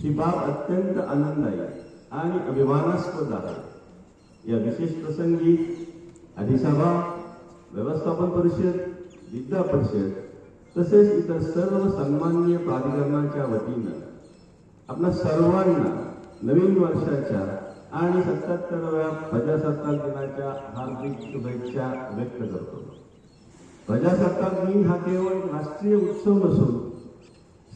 ही बाब अत्यंत आनंददायी आणि अभिमानास्पद आहे. या विशेष प्रसंगी अधिसभा व्यवस्थापन परिषद विद्या परिषद तसेच इतर सर्व सन्मान्य प्राधिकरणाच्या वतीनं आपल्या सर्वांना नवीन वर्षाच्या आणि सत्याहत्तराव्या प्रजासत्ताक दिनाच्या हार्दिक शुभेच्छा व्यक्त करतो. प्रजासत्ताक दिन हा केवळ राष्ट्रीय उत्सव नसून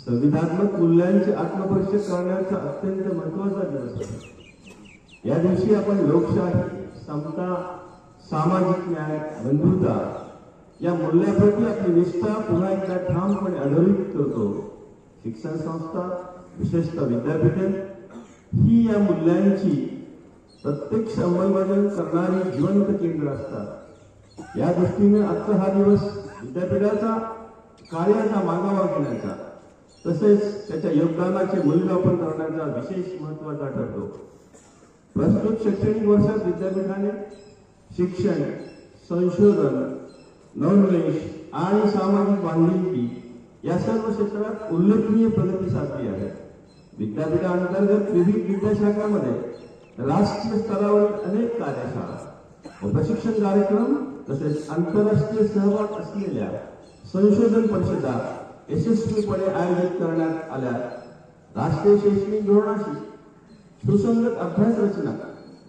संविधात्मक मूल्यांचे आत्मपरीक्षण करण्याचा अत्यंत महत्त्वाचा दिवस आहे. या दिवशी आपण लोकशाही समता सामाजिक न्याय बंधुता या मूल्याप्रती आपली निष्ठा पुन्हा एकदा ठामपणे अधोरेखित करतो शिक्षण संस्था विशेषतः विद्यापीठे ही या मूल्यांची प्रत्यक्ष अंमलबजावणी करणारी जिवंत केंद्र असतात. या दृष्टीने आजचा हा दिवस विद्यापीठाचा कार्याचा मागावा घेण्याचा तसेच त्याच्या योगदानाचे मूल्यमापन करण्याचा विशेष महत्त्वाचा ठरतो. प्रस्तुत शैक्षणिक वर्षात विद्यापीठाने शिक्षण संशोधन नवनिवेश आणि सामाजिक बांधिलकी या सर्व क्षेत्रात उल्लेखनीय प्रगती साधली आहे. विद्यापीठाअंतर्गत विविध विद्याशाखामध्ये राष्ट्रीय स्तरावरील अनेक कार्यशाळा व प्रशिक्षण कार्यक्रम तसेच आंतरराष्ट्रीय सहभाग असलेल्या संशोधन परिषदा यशस्वीपणे आयोजित करण्यात आल्या. राष्ट्रीय शैक्षणिक धोरणाशी सुसंगत अभ्यास रचना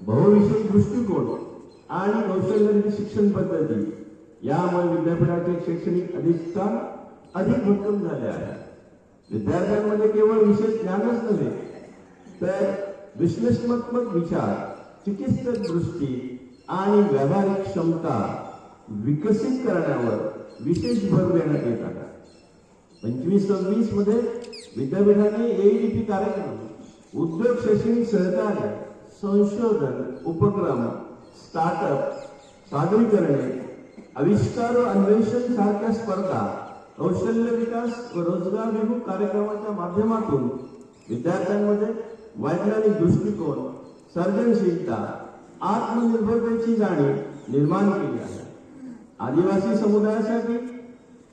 बहुविषयी दृष्टिकोन आणि कौशल्य शिक्षण पद्धती यामुळे विद्यापीठाचे शैक्षणिक अधिष्ठान अधिक भक्कम झाले आहे. विद्यार्थ्यांमध्ये केवळ विशेष ज्ञानच नव्हे तर विश्लेषणात्मक विचार चिकित्सक दृष्टी आणि व्यावहारिक क्षमता विकसित करण्यावर विशेष भर देण्यात येत आहे. पंचवीस सव्वीसमध्ये विद्यापीठाने एईडीपी कार्यक्रम उद्योग शैक्षणिक सहकार्य संशोधन उपक्रम स्टार्टअप सादरीकरणे आविष्कार व अन्वेषण सारख्या स्पर्धा कौशल्य विकास व रोजगारभिमुख कार्यक्रमाच्या माध्यमातून विद्यार्थ्यांमध्ये वैज्ञानिक दृष्टिकोन सर्जनशीलता आत्मनिर्भरतेची जाणीव निर्माण केली आहे. आदिवासी समुदायासाठी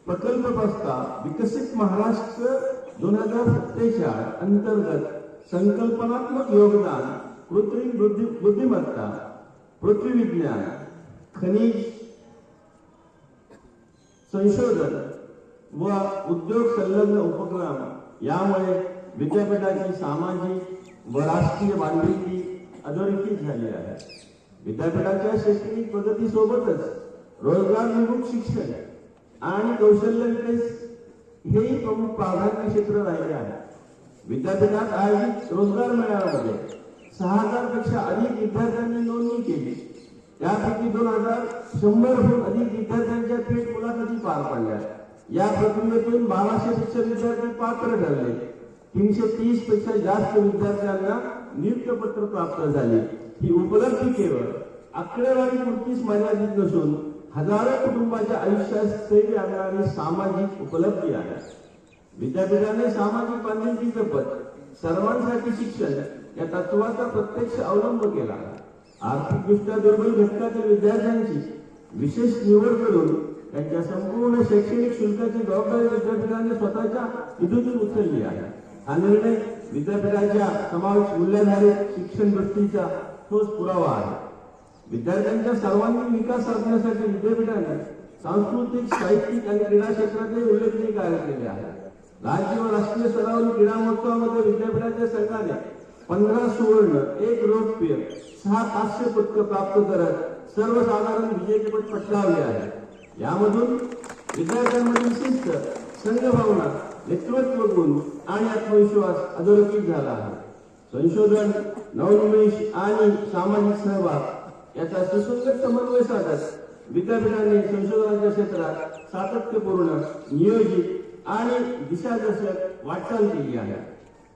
प्रकल्प प्रस्ताव विकसित महाराष्ट्र दोन हज़ार सत्तेचाळ अंतर्गत संकल्पनात्मक योगदान, कृत्रिम बुद्धी, बुद्धिमत्ता, पृथ्वी विज्ञान, खनिज संशोधन व उद्योग संलग्न उपक्रम यामुळे विद्यापीठाची सामाजिक व राष्ट्रीय बांधिलकी अधोरेखित झाली आहे. विद्यापीठाच्या शैक्षणिक प्रगतीसोबतच रोजगारभिमुख शिक्षण आणि कौशल्य विकास हेही प्रमुख प्राधान्य क्षेत्र राहिले आहे. विद्यापीठात आयोजित रोजगार मेळाव्यामध्ये सहा हजारपेक्षा अधिक विद्यार्थ्यांनी नोंदणी केली. त्यापैकी दोन हजार शंभरहून अधिक विद्यार्थ्यांच्या थेट मुलाखती पार पडल्या. या प्रक्रियेतून बाराशे शिक्षक विद्यार्थी पात्र ठरले. तीनशे तीसपेक्षा जास्त विद्यार्थ्यांना नियुक्तपत्र प्राप्त झाले. ही उपलब्धी केवळ आकडेवारी पुरतीच मर्यादित नसून हजारो कुटुंबाच्या आयुष्यात स्थैर्य आणणारी सामाजिक उपलब्धी आहे. विद्यापीठाने सामाजिक बांधिलकी जपत सर्वांसाठी शिक्षण या तत्वाचा प्रत्यक्ष अवलंब केला आर्थिकदृष्ट्या दुर्बल घटकातील विद्यार्थ्यांची विशेष निवड करून त्यांच्या संपूर्ण शैक्षणिक शुल्काची जबाबदारी विद्यापीठाने स्वतःच्या निधीतून उचलली आहे. हा निर्णय विद्यापीठाच्या समावेश मूल्याधारित शिक्षण गोष्टीचा ठोस पुरावा आहे. विद्यार्थ्यांच्या सर्वांगीण विकास साधण्यासाठी विद्यापीठाने सांस्कृतिक साहित्यिक आणि क्रीडा क्षेत्रातही उल्लेखनीय कार्य केले आहे. राज्य व राष्ट्रीय स्तरावरील क्रीडा महोत्सवामध्ये विद्यापीठाच्या सरकारने पंधरा सुवर्ण एक रौप्य सहा कांस्य पदक प्राप्त करत सर्वसाधारण विजेतेपद पटकावले आहे. यामधून विद्यार्थ्यांमधील शिस्त संघभावना नेतृत्व गुण आणि आत्मविश्वास अधोरेखित झाला आहे. संशोधन नवोन्मेष आणि सामाजिक सहभाग याचा सुसंगत समन्वय साधत विद्यापीठाने संशोधनाच्या क्षेत्रात सातत्यपूर्ण नियोजित आणि दिशादर्शक वाटचाल केली आहे.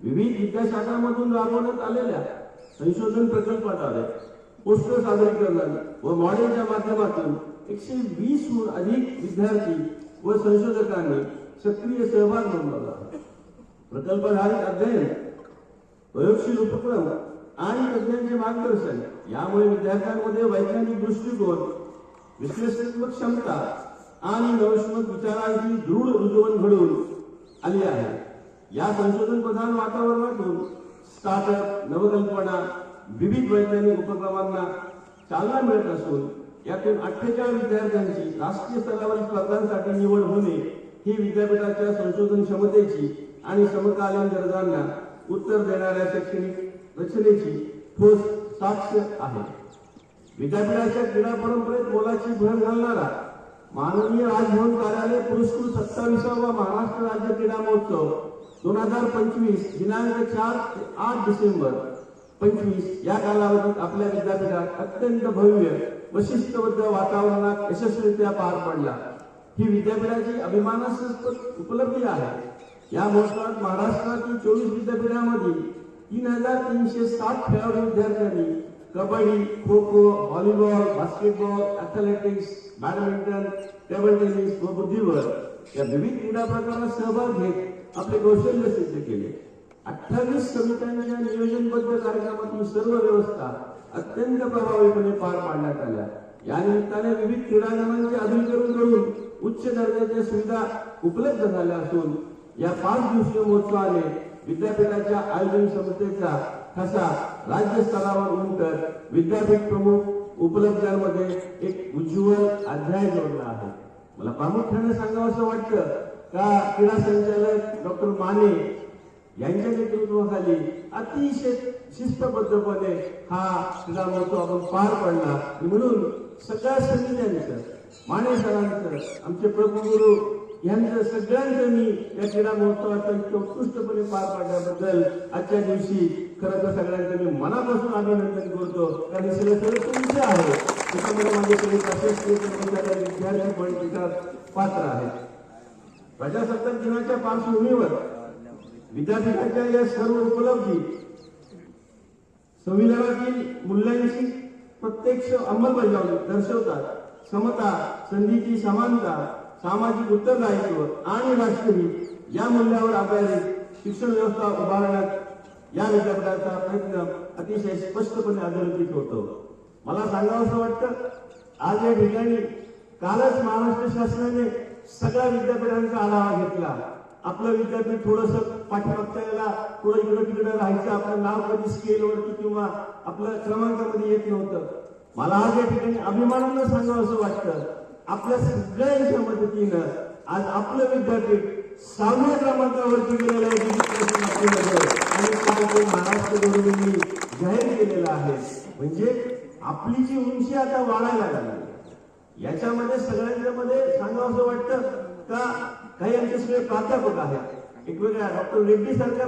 विविध विद्याशाखांमधून राबवण्यात आलेल्या संशोधन प्रकल्पाद्वारे पोस्टर सादरीकरण व मॉडेलच्या माध्यमातून एकशे वीसहून अधिक विद्यार्थी व संशोधकांनी सक्रिय सहभाग नोंदवला प्रकल्पाधारित अध्ययन प्रयोगशील उपक्रम आणि तज्ञांचे मार्गदर्शन यामुळे विद्यार्थ्यांमध्ये वैज्ञानिक दृष्टिकोन विश्लेषणात्मक क्षमता आणि नवस्मक विचारांची दृढ रुजवण घडवून आली आहे. या संशोधन प्रधान वातावरणातून स्टार्टअप नवकल्पना विविध वैज्ञानिक उपक्रमांना चालना मिळत असून यातून अठ्ठेचाळीस विद्यार्थ्यांची राष्ट्रीय स्तरावरील स्पर्धांसाठी निवड होणे ही विद्यापीठाच्या संशोधन क्षमतेची आणि समकालीन गरजांना उत्तर देणाऱ्या शैक्षणिक रचनेची ठोस साक्ष आहे. विद्यापीठाच्या क्रीडा परंपरेत मोलाची भर घालणारा माननीय राजभवन कार्यालय पुरस्कृत सत्तावीसावा महाराष्ट्र राज्य क्रीडा महोत्सव दोन हजार पंचवीस दिनांक चार ते आठ डिसेंबर पंचवीस या कालावधीत आपल्या विद्यापीठात अत्यंत भव्य वशिष्ठबद्ध वातावरणात यशस्वीरित्या पार पडला. ही विद्यापीठाची अभिमानास्पद उपलब्धी आहे. या महोत्सवात महाराष्ट्रातील चोवीस विद्यापीठामधील तीन हजार तीनशे सात खेळाडू विद्यार्थ्यांनी kabaddi kho kho volleyball basketball athletics badminton table tennis व बुद्धिबळ या विविध क्रीडा प्रकारात सहभाग घेत आपले कौशल्य सिद्ध केले अठ्ठावीस समित्यांच्या नियोजनबद्ध कार्यक्रमातून सर्व व्यवस्था अत्यंत प्रभावीपणे पार पाडण्यात आल्या या निमित्ताने विविध क्रीडांगणांचे आधुनिकरण करून उच्च दर्जाच्या सुविधा उपलब्ध झाल्या असून या पाच दिवसीय महोत्सवाने विद्यापीठाच्या आयोजन संस्थेचा ठसा राज्य स्तरावर उंटत विद्यापीठ प्रमुख उपलब्धांमध्ये एक उज्ज्वल अध्याय जोडला आहे. मला प्रामुख्याने सांगावं असं वाटतं का क्रीडा संचालक डॉक्टर माने यांच्या नेतृत्वाखाली अतिशय शिस्तबद्धपणे हा क्रीडा महोत्सव आपण पार पडला. म्हणून सगळ्या समित्यांचं माने सरांचं आमचे प्रभुगुरु यांचं सगळ्यांचं मी या क्रीडा महोत्सवाचा इतकं उत्कृष्टपणे पार पाडल्याबद्दल आजच्या दिवशी खरं तर सगळ्यांचं मी मनापासून अभिनंदन करतो कारण हे सगळं सगळं तुमचं आहे त्याच्यामध्ये माझ्याकडे प्रशासकीय कर्मचारी विद्यार्थी पण त्याच्यात पात्र आहेत प्रजासत्ताक दिनाच्या पार्श्वभूमीवर विद्यापीठाच्या या सर्व उपलब्धी संविधानातील मूल्यांची प्रत्यक्ष अंमलबजावणी दर्शवतात समता संधीची समानता सामाजिक उत्तरदायित्व आणि राष्ट्रहित या मूल्यावर आधारित शिक्षण व्यवस्था उभारण्यात या विद्यापीठाचा प्रयत्न अतिशय स्पष्टपणे अधोरेखित होतो. मला सांगावं असं वाटतं आज या ठिकाणी कालच महाराष्ट्र शासनाने सगळ्या विद्यापीठांचा आढावा घेतला. आपलं विद्यापीठ थोडस पाठीमागच्या थोडं इकडं तिकडं राहायचं आपलं नाव कधी स्केलवरती किंवा आपलं क्रमांकामध्ये येत नव्हतं. मला आज या ठिकाणी अभिमानानं सांगावं असं वाटतं. आपल्या सगळ्यांच्या मदतीनं आज आपलं विद्यापीठ सहाव्या क्रमांकावरती गेलेलं आहे आणि काल ते महाराष्ट्र गौरवांनी जाहीर केलेलं आहे. म्हणजे आपली जी उंची आता वाढायला लागली याच्यामध्ये सगळ्यांच्या मध्ये सांगावं असं वाटतं का? काही आमचे सगळे प्राध्यापक आहेत. एक वेगळ्या डॉक्टर रेड्डी सारख्या